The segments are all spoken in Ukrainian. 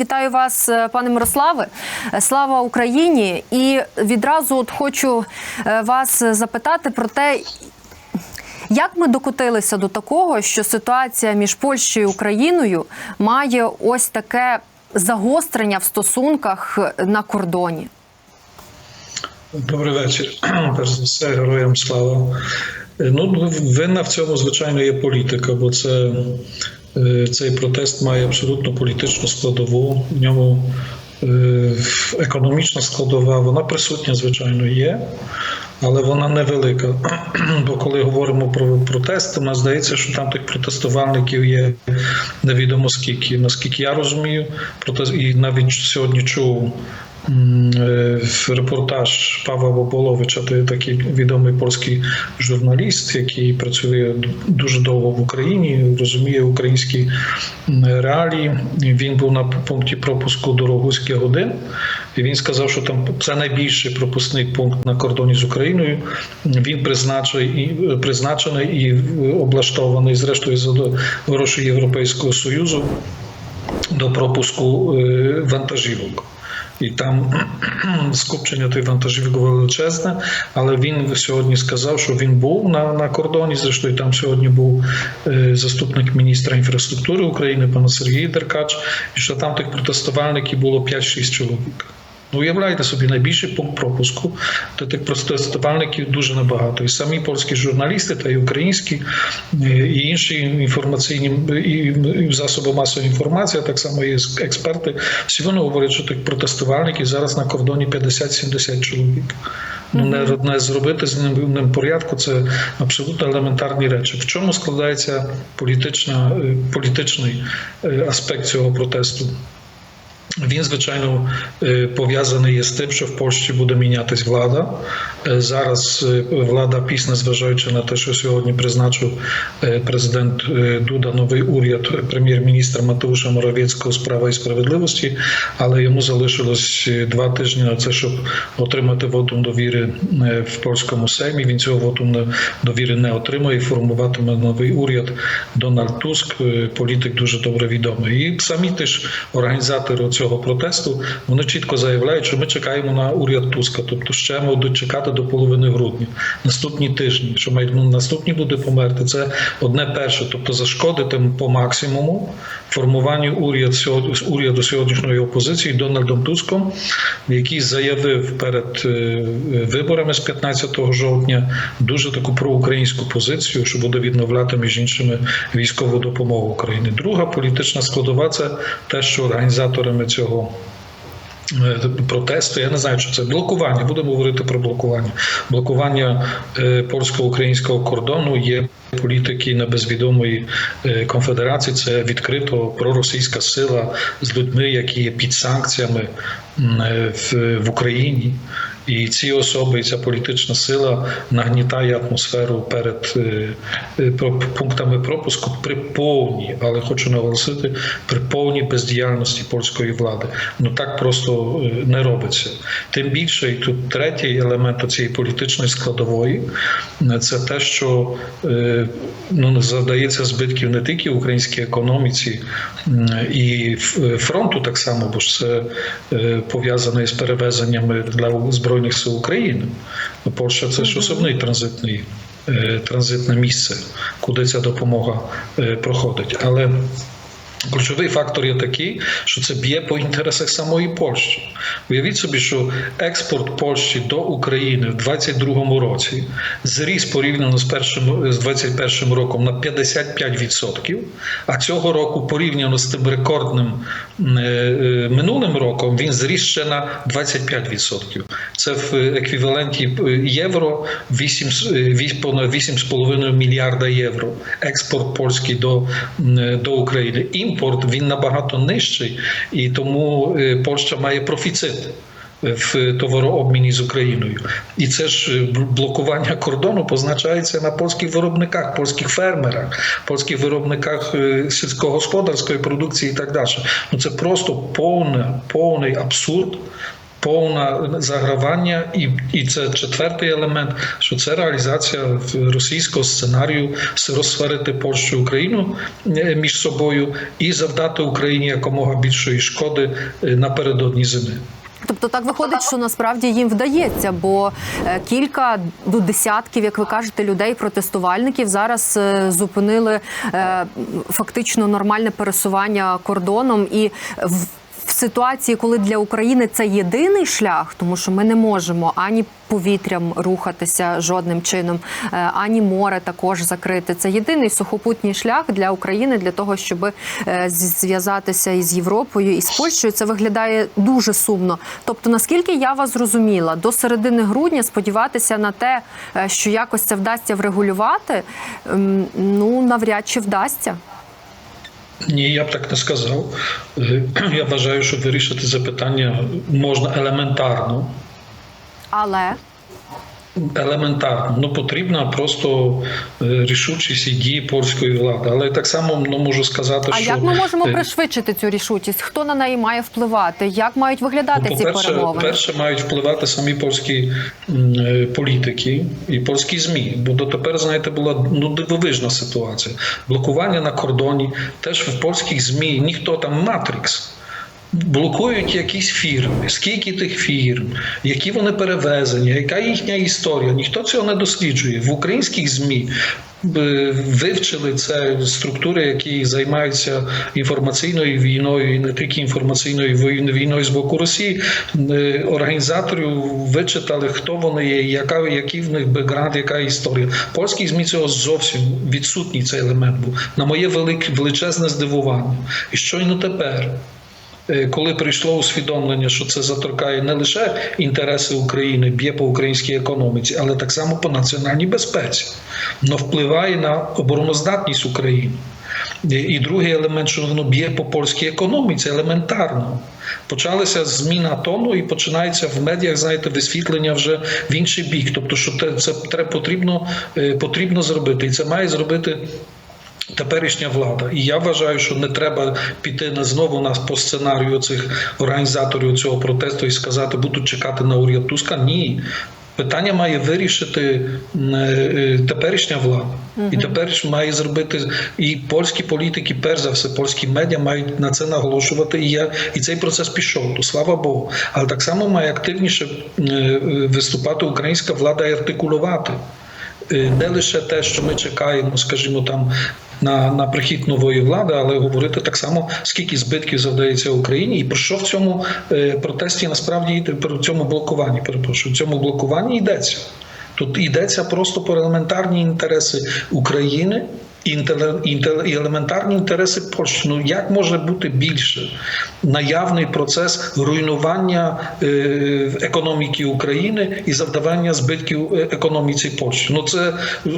Вітаю вас, е, пане Мирославе. Е, Слава Україні! І відразу от хочу е, вас запитати про те, як ми докотилися до такого, що ситуація між Польщею і Україною має ось таке загострення в стосунках на кордоні. Добрий вечір. Перш за все, героям слава. Ну, винна в цьому, звичайно, є політика, бо це, цей протест має абсолютно політичну складову. В ньому е, економічна складова, вона присутня, звичайно, є, але вона невелика. Бо коли говоримо про протести, нам здається, що там тих протестувальників є невідомо скільки. Наскільки я розумію, протест, і навіть сьогодні чув е, репортаж Павла Боболовича, то такий відомий польський журналіст, який працює дуже довго в Україні, розуміє українські реалії. Він був на пункті пропуску Дорогуських годин, і він сказав, що там це найбільший пропускний пункт на кордоні з Україною. Він призначений призначений і облаштований зрештою за гроші Європейського союзу до пропуску е, вантажівок. І там скупчення тих вантажівок величезне, але він сьогодні сказав, що він був на, на кордоні. Зрештою, там сьогодні був е, заступник міністра інфраструктури України, пан Сергій Деркач, і що там тих протестувальників було 5-6 чоловік. Уявляєте собі, найбільший пункт пропуску, то тих протестувальників дуже небагато. І самі польські журналісти, та й українські, е, і інші інформаційні і, засоби масової інформації, а так само і експерти, всі вони говорять, що тих протестувальників зараз на кордоні 50-70 чоловік. Ну, не, не зробити з ним, ним порядку це абсолютно елементарні речі. В чому складається політична, е, політичний е, аспект цього протесту? Він, звичайно, е, пов'язаний є з тим, що в Польщі буде мінятись влада. Е, Зараз е, влада пісня, зважаючи на те, що сьогодні призначив президент Дуда новий уряд прем'єр-міністра Матеуша Моровецького з права і справедливості, але йому залишилось два тижні на це, щоб отримати вотум довіри в польському сеймі. Він цього вотум довіри не отримує і формуватиме новий уряд Дональд Туск, політик дуже добре відомий. І самі теж організатори цього протесту вони чітко заявляють, що ми чекаємо на уряд Туска, тобто ще будуть чекати до половини грудня, наступні тижні, що мають ну, наступні буде померти. Це одне перше, тобто зашкодити по максимуму формуванню уряд уряду сьогоднішньої опозиції Дональдом Туском, який заявив перед е, виборами з 15 жовтня дуже таку проукраїнську позицію, що буде відновляти між іншими військову допомогу Україні. Друга політична складова це те, що організаторами цього. е, Протесту, я не знаю, що це блокування. Будемо говорити про блокування. Блокування е, польсько-українського кордону є політики небезвідомої е, конфедерації. Це відкрито проросійська сила з людьми, які є під санкціями в Україні. І ці особи, і ця політична сила нагнітає атмосферу перед е, е, пунктами пропуску при повній, але хочу наголосити, при повній бездіяльності польської влади. Ну так просто е, не робиться. Тим більше, і тут третій елемент цієї політичної складової це те, що ну, завдається збитків не тільки українській економіці і фронту, так само, бо ж це пов'язане з перевезеннями для збройних сил України. Польща це ж особний транзитний. е, Транзитне місце, куди ця допомога е, проходить. Але ключовий фактор є такий, що це б'є по інтересах самої Польщі. Уявіть собі, що експорт Польщі до України в 2022 році зріс порівняно з першим з 2021 роком на 55%, а цього року порівняно з тим рекордним е, е, минулим роком він зріс ще на 25%. Це в еквіваленті е, євро 8, з- е, вісь- понад 8,5 мільярда євро. Експорт польський до, до України. Імпорт він набагато нижчий, і тому е, Польща має профіцит в товарообміні з Україною. І це ж е, блокування кордону позначається на польських виробниках, польських фермерах, польських виробниках е, сільськогосподарської продукції і так далі. Ну це просто повне, повний абсурд. Повне загравання, і, і це четвертий елемент, що це реалізація російського сценарію розсварити Польщу і Україну е, між собою і завдати Україні якомога більшої шкоди е, напередодні зими. Тобто так виходить, що насправді їм вдається, бо е, кілька до десятків, як ви кажете, людей, протестувальників зараз зупинили фактично нормальне пересування кордоном і. В ситуації, коли для України це єдиний шлях, тому що ми не можемо ані повітрям рухатися жодним чином, е, ані море також закрити. Це єдиний сухопутній шлях для України для того, щоб е, зв'язатися із Європою і з Польщею. Це виглядає дуже сумно. Тобто, наскільки я вас зрозуміла, до середини грудня сподіватися на те, е, що якось це вдасться врегулювати, ем, ну навряд чи вдасться. Ні, я б так не сказав. Е, Я вважаю, що вирішити це питання можна елементарно. Але Елементарно, ну потрібна просто е, рішучість і дії польської влади. Але так само ну, можу сказати, а що як ми можемо е, пришвидшити цю рішучість? Хто на неї має впливати? Як мають виглядати Ну, ці по-перше, перемовини? перше мають впливати самі польські е, політики і польські змі. Бо дотепер, знаєте, була ну дивовижна ситуація. Блокування на кордоні теж в польських змі ніхто там матрікс. Блокують якісь фірми, скільки тих фірм, які вони перевезені, яка їхня історія. Ніхто цього не досліджує. В українських ЗМІ е, вивчили це структури, які займаються інформаційною війною, і не тільки інформаційною війною з боку Росії. Е, Організаторів вичитали, хто вони є, яка, який в них бекграунд, яка історія. Польські ЗМІ цього зовсім відсутній цей елемент був. На моє велике величезне здивування. І щойно тепер. Е, коли прийшло усвідомлення, що це заторкає не лише інтереси України, б'є по українській економіці, але так само по національній безпеці, но впливає на обороноздатність України. І- І другий елемент, що воно б'є по польській економіці, елементарно. Почалася зміна тону і починається в медіях, знаєте, висвітлення вже в інший бік. Тобто, що це потрібно, е, потрібно зробити, і це має зробити теперішня влада. І я вважаю, що не треба піти на знову на по сценарію цих організаторів цього протесту і сказати, будуть чекати на уряд Туска. Ні. Питання має вирішити м, е, теперішня влада, і тепер має зробити і польські політики, перш за все, польські медіа мають на це наголошувати. І я і цей процес пішов. То слава Богу. Але так само має активніше е, е, виступати українська влада і артикулювати е, не лише те, що ми чекаємо, скажімо, там на, на прихід нової влади, але говорити так само, скільки збитків завдається Україні, і про що в цьому е, протесті насправді про цьому блокуванні. Перепрошую, в цьому блокуванні йдеться. Тут йдеться просто про елементарні інтереси України. І елементарні інтереси Польщі. Ну як може бути більше наявний процес руйнування е, економіки України і завдавання збитків е, економіці Польщі? Ну це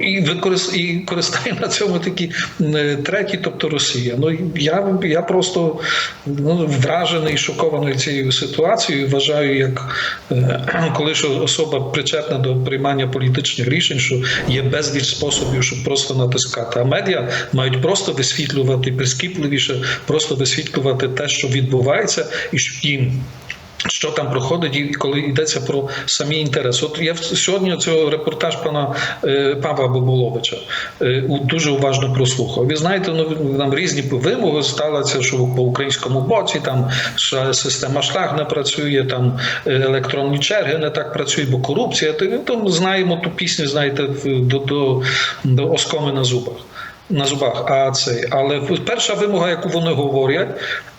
і використ і користає на цьому такі е, треті, тобто Росія. Ну я, я просто ну, вражений, шокований цією ситуацією. Вважаю, як коли що особа причетна до приймання політичних рішень, що є безліч способів, щоб просто натискати. А медіа мають просто висвітлювати прискіпливіше, просто висвітлювати те, що відбувається, і їм. Що там проходить, і коли йдеться про самі інтереси? От я сьогодні цього репортаж пана е, Павла Боболовича е, дуже уважно прослухав. Ви знаєте, ну там різні вимоги сталося, що по українському боці там система шлях не працює, там е, електронні черги не так працюють, бо корупція. Ти там знаємо ту пісню, знаєте, до, до, до оскоми на зубах. На зубах, а цей, але перша вимога, яку вони говорять,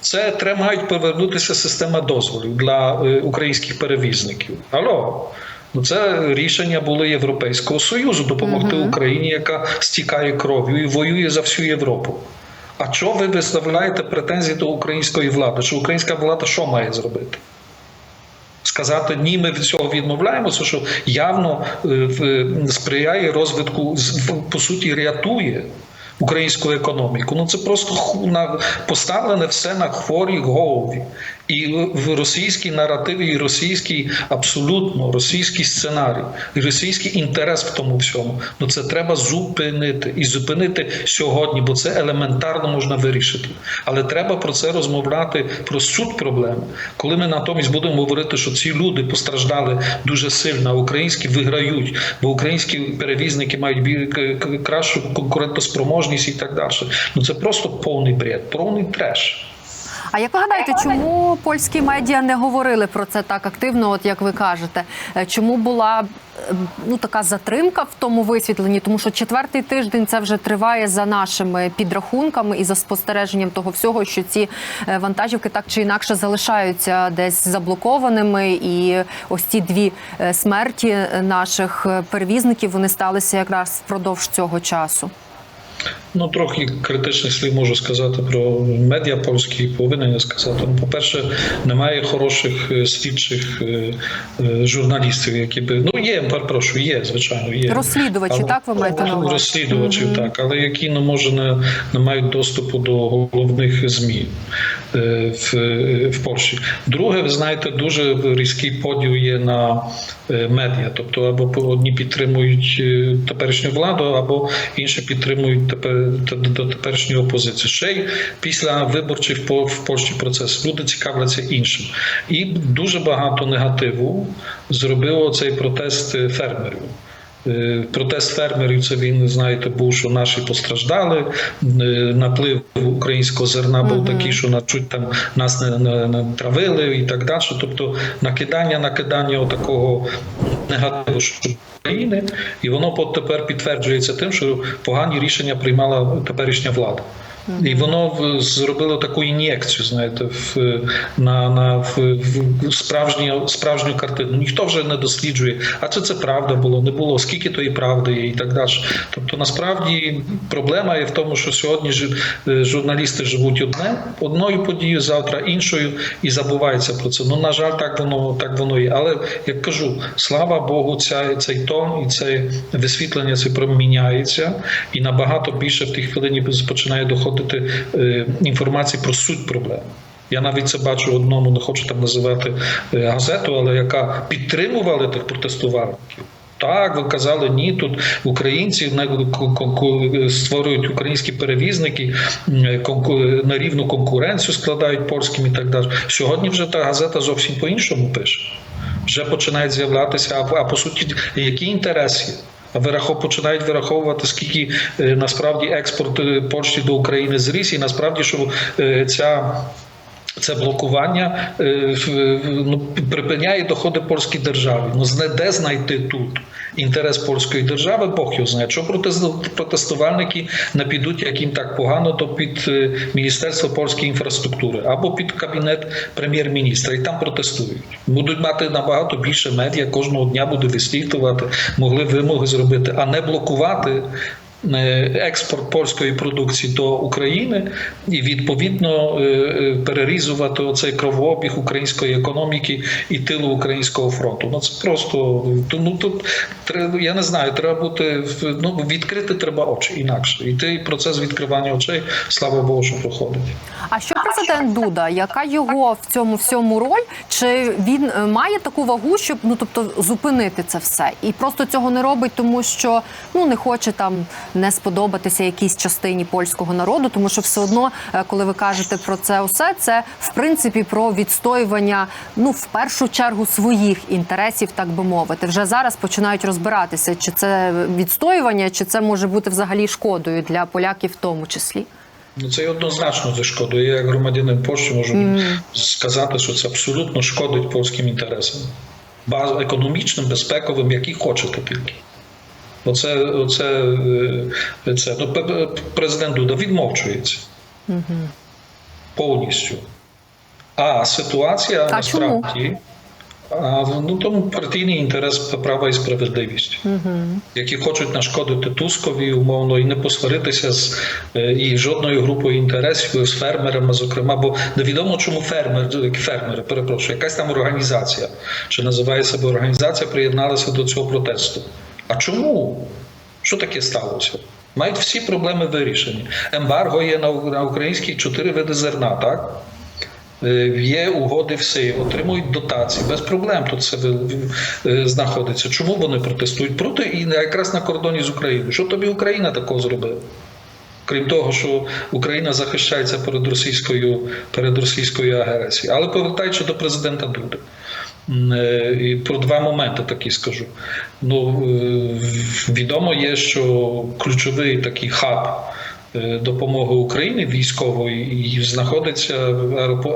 це треба мають повернутися система дозволів для е, українських перевізників. Алло, ну це рішення були Європейського союзу допомогти Україні, яка стікає кров'ю і воює за всю Європу. А чого ви виставляєте претензії до української влади? Що українська влада що має зробити? Сказати ні, ми від цього відмовляємося, що явно е, в- сприяє розвитку, по суті, рятує українську економіку. Ну це просто поставлене все на хворій голові. І в російській наративі, і російський абсолютно російський сценарій, і російський інтерес в тому всьому. Ну це треба зупинити і зупинити сьогодні, бо це елементарно можна вирішити. Але треба про це розмовляти про суть проблеми. Коли ми натомість будемо говорити, що ці люди постраждали дуже сильно, а українські виграють, бо українські перевізники мають кращу конкурентоспроможність і так далі. Ну це просто повний бред, повний треш. А як ви гадаєте, чому польські медіа не говорили про це так активно, от як ви кажете? Е, Чому була е, ну така затримка в тому висвітленні? Тому що четвертий тиждень це вже триває за нашими підрахунками і за спостереженням того всього, що ці е, вантажівки так чи інакше залишаються десь заблокованими, і ось ці дві смерті наших перевізників вони сталися якраз впродовж цього часу. Ну, трохи критичних слів можу сказати про медіа польські, повинен я сказати. Ну, по-перше, немає хороших е, слідчих е, е, журналістів, які би ну є, перепрошую, є, звичайно, є Розслідувачі, Але- так ви маєте на увазі? розслідувачів, так, але які ну може не, не мають доступу до головних змі в, в Польщі. Друге, ви знаєте, дуже різкий поділ є на медіа. Тобто, або одні підтримують теперішню владу, або інші підтримують до теперішньої опозиції. Ще й після виборчих в Польщі процес люди цікавляться іншим. І дуже багато негативу зробило цей протест е, фермерів. Е, Протест фермерів це він, знаєте, був, що наші постраждали. Е, Наплив українського зерна був Мгм. такий, що на чуть там нас не, не, не травили і так далі. Тобто накидання, накидання такого негативу щодо України, і воно тепер підтверджується тим, що погані рішення приймала теперішня влада. І воно в- зробило таку ін'єкцію, знаєте, в, на, на в, в справжню, справжню картину. Ніхто вже не досліджує, а чи це правда було, не було, скільки тої правди є і так далі. Тобто, насправді проблема є в тому, що сьогодні ж- е, журналісти живуть одне, одною подією, завтра іншою, і забуваються про це. Ну, на жаль, так воно так воно є. Але як кажу, слава Богу, ця, цей тон і це висвітлення це проміняється, і набагато більше в тих хвилині починає доходити е, інформації про суть проблеми. Я навіть це бачу одному, не хочу там називати е, газету, але яка підтримувала тих протестувальників. Так, ви казали, ні, тут українці ку- створюють українські перевізники на рівну конкуренцію складають польським і так далі. Сьогодні вже та газета зовсім по-іншому пише. Вже починають з'являтися, а по суті, які інтереси? Вирахов починають вираховувати, скільки е, насправді експорт е, Польщі до України зріс, і насправді, що е, ця. Це блокування е, ну, припиняє доходи польській державі. Ну де знайти тут інтерес польської держави? Бог його знає. Що протест- протестувальники не підуть, як їм так погано, то під е, Міністерство польської інфраструктури або під кабінет прем'єр-міністра, і там протестують. Будуть мати набагато більше медіа, кожного дня буде висвітлювати, могли вимоги зробити, а не блокувати експорт польської продукції до України і відповідно е, е, перерізувати оцей кровообіг української економіки і тилу українського фронту. Ну це просто ну тут я не знаю, треба бути ну відкрити треба очі інакше. І той процес відкривання очей, слава Богу, що проходить. А що президент Дуда? Яка його в цьому всьому роль? Чи він е, має таку вагу, щоб ну тобто зупинити це все, і просто цього не робить, тому що ну не хоче там не сподобатися якійсь частині польського народу, тому що все одно, е, коли ви кажете про це усе, це в принципі про відстоювання, ну в першу чергу своїх інтересів, так би мовити. Вже зараз починають розбиратися, чи це відстоювання, чи це може бути взагалі шкодою для поляків, в тому числі. Ну, це однозначно зі шкодою. Я як громадянин Польщі можу сказати, що це абсолютно шкодить польським інтересам. Економічним, безпековим, які хочете тільки. Оце, оце, е, це. Ну, президент Дуда відмовчується повністю. А ситуація А чому? насправді. А, ну, тому партійний інтерес права і справедливість, які хочуть нашкодити Тускові умовно і не посваритися з е, і жодною групою інтересів з фермерами, зокрема, бо невідомо, чому фермер, фермери, перепрошую, якась там організація, що називає себе організація, приєдналася до цього протесту. А чому? Що таке сталося? Мають всі проблеми вирішені. Ембарго є на, українські чотири види зерна, так? Е, Є угоди все, отримують дотації без проблем. Тут це е, знаходиться. Чому вони протестують проти і якраз на кордоні з Україною? Що тобі Україна такого зробила? Крім того, що Україна захищається перед російською перед російською агресією. Але повертаючи до президента Дуди. Е, про два моменти такі скажу. Ну, е, відомо є, що ключовий такий хаб е, допомоги Україні військової знаходиться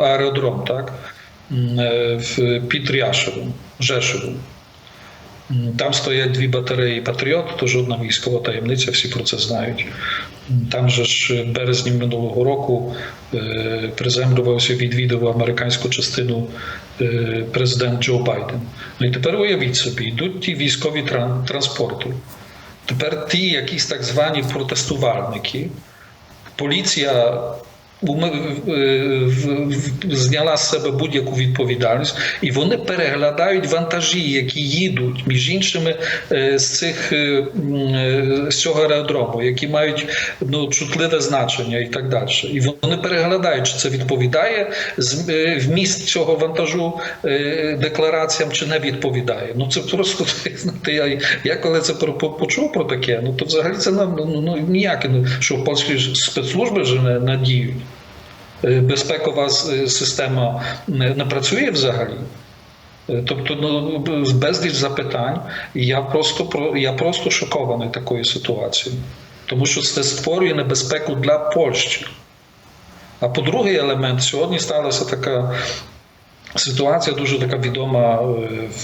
аеродром, так? Під Ряшевом, Жешевом. Там стоять дві батареї Патріот, то жодна військова таємниця, всі про це знають. Там же ж в березні минулого року е, приземлювався, відвідав американську частину е, президент Джо Байден. Ну і тепер уявіть собі, йдуть ті військові тран- транспорти. Тепер ті якісь так звані протестувальники, поліція е, зняла з себе будь-яку відповідальність, і вони переглядають вантажі, які їдуть між іншими е, з цих е, е, з цього аеродрому, які мають ну чутливе значення і так далі. І вони переглядають, чи це відповідає вміст цього вантажу деклараціям, чи не відповідає. Ну це просто знаєте, я, я коли це почув про таке, ну то взагалі це нам ну, ну ніяке, ну, що польські спецслужби вже не надіють. Е, Безпекова е, система не, працює взагалі. Е, Тобто, ну безліч запитань, я просто я просто шокований такою ситуацією, тому що це створює небезпеку для Польщі. А по другий елемент, сьогодні сталася така ситуація, дуже така відома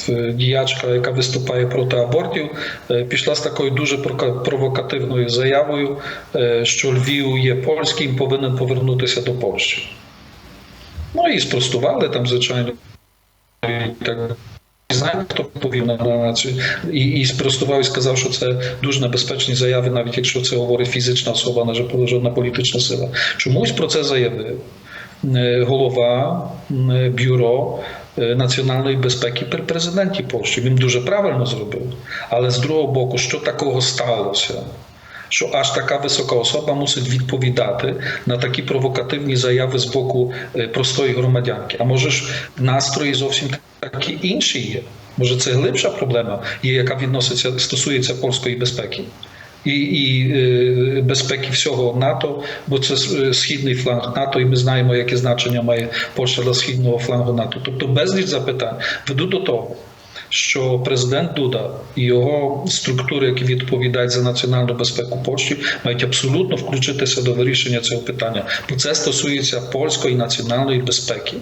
е, діячка, яка виступає проти абортів, е, пішла з такою дуже провокативною заявою, е, що Львів є польським, повинен повернутися до Польщі. Ну і спростували там, звичайно, і так. Знаєте, хто повів на на цю і, і спростував і сказав, що це дуже небезпечні заяви, навіть якщо це говорить фізична особа, а не жодна політична сила. Чомусь про це заявив голова бюро е, національної безпеки при президенті Польщі. Він дуже правильно зробив. Але з другого боку, що такого сталося? Що аж така висока особа мусить відповідати на такі провокативні заяви з боку е, простої громадянки. А може ж настрої зовсім такі інші є? Може, це глибша проблема є, яка відноситься стосується польської безпеки? І, і е, безпеки всього НАТО, бо це е, східний фланг НАТО, і ми знаємо, яке значення має Польща для східного флангу НАТО. Тобто безліч запитань веду до того, що президент Дуда і його структури, які відповідають за національну безпеку Польщі, мають абсолютно включитися до вирішення цього питання, бо це стосується польської національної безпеки.